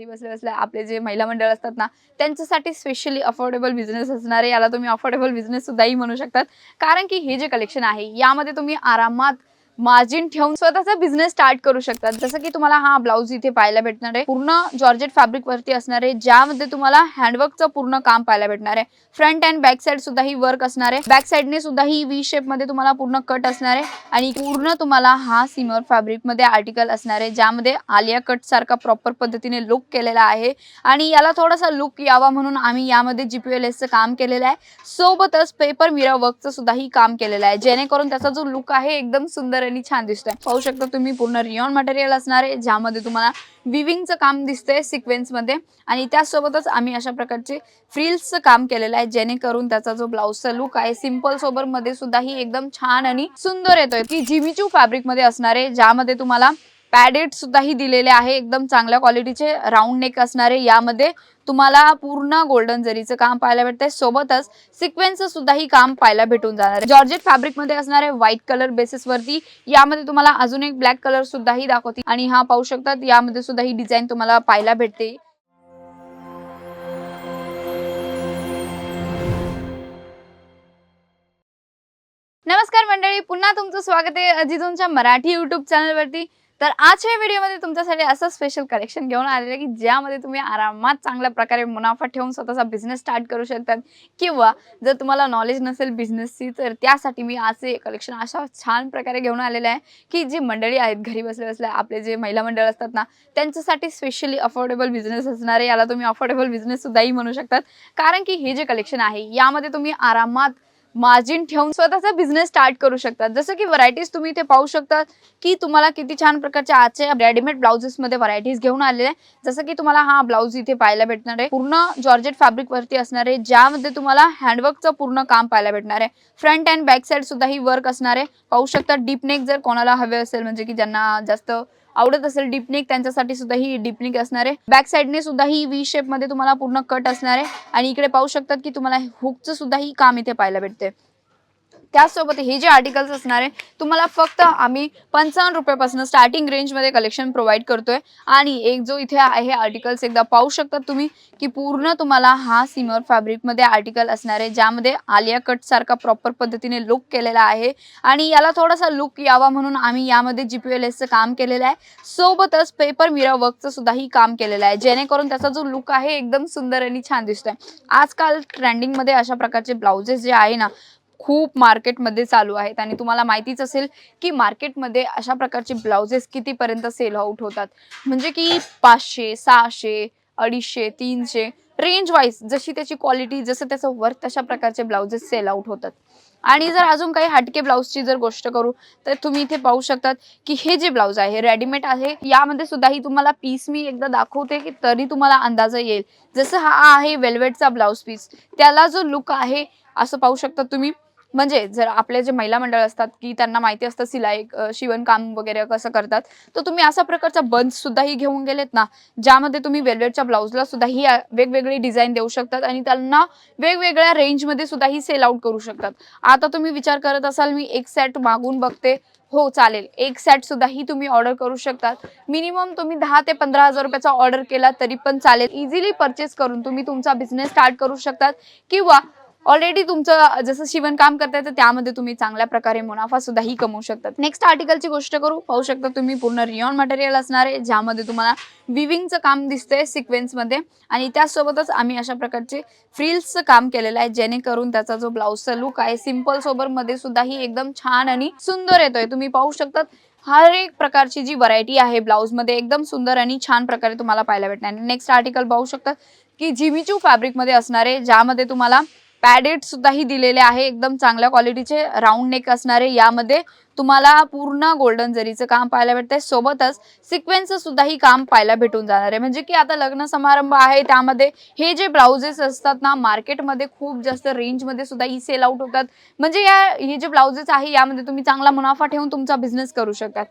घरी बसल्या बसल्या आपले जे महिला मंडळ असतात ना त्यांच्यासाठी स्पेशली अफोर्डेबल बिझनेस असणारे याला तुम्ही अफोर्डेबल बिझनेस सुद्धाही म्हणू शकतात. कारण की हे जे कलेक्शन आहे यामध्ये तुम्ही आरामात मार्जिन ठेवून स्वतःचा बिझनेस स्टार्ट करू शकतात. जसं की तुम्हाला हा ब्लाऊज इथे पाहायला भेटणार आहे. पूर्ण जॉर्जेट फॅब्रिक वरती असणार आहे. ज्यामध्ये तुम्हाला हँडवर्कचं पूर्ण काम पाहायला भेटणार आहे. फ्रंट अँड बॅक साइड सुद्धा ही वर्क असणार आहे. बॅक साइडने सुद्धा ही व्ही शेपमध्ये तुम्हाला पूर्ण कट असणार आहे. आणि पूर्ण तुम्हाला हा सिमर फॅब्रिकमध्ये आर्टिकल असणार आहे. ज्यामध्ये आलिया कट सारखा प्रॉपर पद्धतीने लुक केलेला आहे. आणि याला थोडासा लुक यावा म्हणून आम्ही यामध्ये जीपीएलएसचं काम केलेलं आहे. सोबतच पेपर मिरा वर्कचं सुद्धा ही काम केलेलं आहे. जेणेकरून त्याचा जो लुक आहे एकदम सुंदर आणि छान दिसतोय. पाहू शकता तुम्ही पूर्ण रिओन मटेरियल असणार आहे ज्यामध्ये तुम्हाला विविंगचं काम दिसतंय सिक्वेन्समध्ये. आणि त्यासोबतच आम्ही अशा प्रकारचे फ्रिल्सचं काम केलेलं आहे जेणेकरून त्याचा जो ब्लाऊजचा लुक आहे सिंपल सोबरमध्ये सुद्धा ही एकदम छान आणि सुंदर येतोय. की जिमीचू फॅब्रिकमध्ये असणार आहे ज्यामध्ये तुम्हाला पॅडेट सुद्धाही दिलेले आहे एकदम चांगल्या क्वालिटीचे राऊंड नेक असणारे. यामध्ये तुम्हाला पूर्ण गोल्डन जरीचं काम पाहायला भेटतंय. सोबतच सिक्वेन्स सुद्धा ही काम पाहायला भेटून जाणार आहे. जॉर्जेट फॅब्रिकमध्ये असणारे व्हाईट कलर बेसिस वरती यामध्ये तुम्हाला अजून एक ब्लॅक कलर सुद्धा ही दाखवते आणि हा पाहू शकतात यामध्ये सुद्धा ही डिझाईन तुम्हाला पाहायला भेटते. नमस्कार मंडळी पुन्हा तुमचं स्वागत आहे अजितूंच्या मराठी युट्यूब चॅनलवरती तर आजच्या व्हिडिओमध्ये तुमच्यासाठी असं स्पेशल कलेक्शन घेऊन आलेलं आहे की ज्यामध्ये तुम्ही आरामात चांगल्या प्रकारे मुनाफा ठेवून स्वतःचा बिझनेस स्टार्ट करू शकतात किंवा जर तुम्हाला नॉलेज नसेल बिझनेसची तर त्यासाठी मी असे कलेक्शन अशा छान प्रकारे घेऊन आलेलं आहे की जी मंडळी आहेत घरी बसल्या बसल्या आपले जे महिला मंडळ असतात ना त्यांच्यासाठी स्पेशली अफोर्डेबल बिझनेस असणारे याला तुम्ही अफोर्डेबल बिझनेस सुद्धाही म्हणू शकतात. कारण की हे जे कलेक्शन आहे यामध्ये तुम्ही आरामात मार्जिन ठेवून स्वतःचा बिझनेस स्टार्ट करू शकतात. जसं की व्हरायटीज तुम्ही इथे पाहू शकता की तुम्हाला किती छान प्रकारच्या आजच्या रेडीमेड ब्लाउजेसमध्ये व्हरायटीज घेऊन आलेले आहे जसं की तुम्हाला हा ब्लाऊज इथे पाहायला भेटणार आहे. पूर्ण जॉर्जेट फॅब्रिक वरती असणार आहे. ज्यामध्ये तुम्हाला हँडवर्कचं पूर्ण काम पाहायला भेटणार आहे. फ्रंट अँड बॅक साईड सुद्धा ही वर्क असणार आहे. पाहू शकता डीप नेक जर कोणाला हवे असेल म्हणजे की ज्यांना जास्त आवडत असेल डीपनेक त्यांच्यासाठी सुद्धा ही डीपनेक असणार आहे. बॅक साईडने सुद्धा ही व्ही शेपमध्ये तुम्हाला पूर्ण कट असणार आहे. आणि इकडे पाहू शकतात की तुम्हाला हुकचं सुद्धा ही काम इथे पाहायला भेटते त्याचसोबत हे जे आर्टिकल्स असणार आहे तुम्हाला फक्त आम्ही पंचावन्न रुपयापासून स्टार्टिंग रेंजमध्ये कलेक्शन प्रोव्हाइड करतोय. आणि एक जो इथे आहे आर्टिकल्स एकदा पाहू शकता तुम्ही की पूर्ण तुम्हाला हा सिमर फॅब्रिकमध्ये आर्टिकल असणार आहे ज्यामध्ये आलिया कट सारखा प्रॉपर पद्धतीने लुक केलेला आहे. आणि याला थोडासा लुक यावा म्हणून आम्ही यामध्ये जीपीएलएसचं काम केलेलं आहे. सोबतच पेपर मिरा वर्कचं सुद्धा ही काम केलेलं आहे. जेणेकरून त्याचा जो लुक आहे एकदम सुंदर आणि छान दिसतोय. आजकाल ट्रेंडिंगमध्ये अशा प्रकारचे ब्लाउजेस जे आहे ना खूप मार्केटमध्ये चालू आहेत. आणि तुम्हाला माहितीच असेल की मार्केटमध्ये अशा प्रकारचे ब्लाउजेस कितीपर्यंत सेल आउट होतात. म्हणजे की पाचशे सहाशे अडीचशे तीनशे रेंज वाईज जशी त्याची क्वालिटी जसं त्याचं वर्क तशा प्रकारचे ब्लाउजेस सेल आउट होतात. आणि जर अजून काही हटके ब्लाऊजची जर गोष्ट करू तर तुम्ही इथे पाहू शकतात की हे जे ब्लाऊज आहे रेडीमेड आहे. यामध्ये सुद्धा ही तुम्हाला पीस मी एकदा दाखवते की तरी तुम्हाला अंदाज येईल. जसं हा आहे वेल्वेटचा ब्लाऊज पीस त्याला जो लुक आहे असं पाहू शकता तुम्ही. म्हणजे जर आपले जे महिला मंडळ असतात की त्यांना माहिती असतं सिलाई शिवणकाम वगैरे कसं करतात तर तुम्ही असा प्रकारचा बंच सुद्धाही घेऊन गेलेत ना ज्यामध्ये तुम्ही वेलवेटच्या ब्लाऊजला सुद्धा ही वेगवेगळी डिझाईन देऊ शकतात आणि त्यांना वेगवेगळ्या रेंजमध्ये सुद्धा ही सेल आउट करू शकतात. आता तुम्ही विचार करत असाल मी एक सेट मागून बघते हो चालेल एक सेट सुद्धा ही तुम्ही ऑर्डर करू शकतात. मिनिमम तुम्ही दहा ते पंधरा हजार रुपयाचा ऑर्डर केला तरी पण चालेल. इझिली परचेस करून तुम्ही तुमचा बिझनेस स्टार्ट करू शकतात किंवा ऑलरेडी तुमचं जसं शिवणकाम करताय तर त्यामध्ये तुम्ही चांगल्या प्रकारे मुनाफा सुद्धा ही कमवू शकतात. नेक्स्ट आर्टिकलची गोष्ट करू. पाहू शकता तुम्ही पूर्ण रिऑन मटेरियल असणार आहे ज्यामध्ये तुम्हाला विविंगचं काम दिसतंय सिक्वेन्समध्ये आणि त्यासोबतच आम्ही अशा प्रकारचे फ्रिल्सचं काम केलेलं आहे जेणेकरून त्याचा जो ब्लाऊजचा लुक आहे सिंपल सोबरमध्ये सुद्धा ही एकदम छान आणि सुंदर येतोय. तुम्ही पाहू शकतात हर एक प्रकारची जी व्हरायटी आहे ब्लाऊजमध्ये एकदम सुंदर आणि छान प्रकारे तुम्हाला पाहायला भेटणार. नेक्स्ट आर्टिकल पाहू शकतात की जिमीचू फॅब्रिकमध्ये ज्यामध्ये तुम्हाला पॅडेट सुद्धाही दिलेले आहे एकदम चांगल्या क्वालिटीचे राऊंड नेक असणारे. यामध्ये तुम्हाला पूर्ण गोल्डन जरीचं काम पाहायला भेटतंय. सोबतच सिक्वेन्स सुद्धा ही काम पाहायला भेटून जाणार आहे. म्हणजे की आता लग्न समारंभ आहे त्यामध्ये हे जे ब्लाउजेस असतात ना मार्केटमध्ये खूप जास्त रेंजमध्ये सुद्धा ही सेल आउट होतात. म्हणजे या हे जे ब्लाउजेस आहे यामध्ये तुम्ही चांगला मुनाफा ठेवून तुमचा बिझनेस करू शकतात.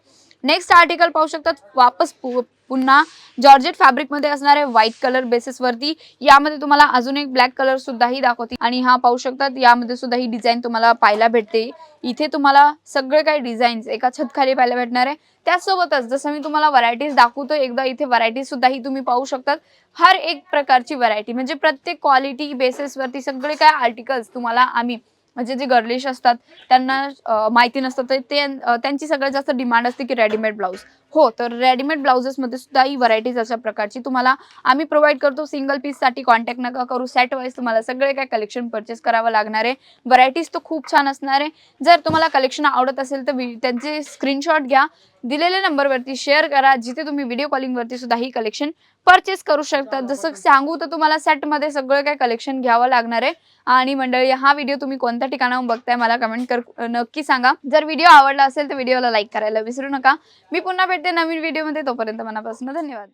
नेक्स्ट आर्टिकल पाहू शकतात. वापस पु- पुन्हा जॉर्जेट फॅब्रिकमध्ये असणारे व्हाईट कलर बेसिस वरती. यामध्ये तुम्हाला अजून एक ब्लॅक कलर सुद्धाही दाखवते आणि हा पाहू शकतात यामध्ये सुद्धा ही डिझाईन तुम्हाला पाहायला भेटते. इथे तुम्हाला सगळे काही डिझाईन्स एका छत खाली पाहायला भेटणार आहे. त्याचसोबतच जसं मी तुम्हाला व्हरायटीज दाखवतो एकदा इथे व्हरायटी सुद्धा ही तुम्ही पाहू शकतात. हर एक प्रकारची व्हरायटी म्हणजे प्रत्येक क्वालिटी बेसिसवरती सगळे काय आर्टिकल्स तुम्हाला आम्ही म्हणजे जे गर्लिश असतात त्यांना माहिती नसतं तर ते त्यांची सगळ्यात जास्त डिमांड असते की रेडीमेड ब्लाऊज. हो तर रेडीमेड ब्लाउजेसमध्ये सुद्धा ही व्हरायटीज अशा प्रकारची तुम्हाला आम्ही प्रोव्हाइड करतो. सिंगल पीससाठी कॉन्टॅक्ट नका करू. सेट वाईज तुम्हाला सगळे काय कलेक्शन परचेस करावं लागणार आहे. व्हरायटीज तर खूप छान असणार आहे. जर तुम्हाला कलेक्शन आवडत असेल तर त्यांचे स्क्रीनशॉट घ्या. दिलेल्या नंबरवरती शेअर करा. जिथे तुम्ही व्हिडिओ कॉलिंगवरती सुद्धा ही कलेक्शन परचेस करू शकता. जसं सांगू तर तुम्हाला सेटमध्ये सगळं काय कलेक्शन घ्यावं लागणार आहे. आणि मंडळी हा व्हिडिओ तुम्ही कोणत्या ठिकाणाहून बघताय? मला कमेंट कर नक्की सांगा. जर व्हिडिओ आवडला असेल तर व्हिडिओला लाईक करायला विसरू नका. मी पुन्हा भेटते नवीन व्हिडिओमध्ये तोपर्यंत मनापासून धन्यवाद.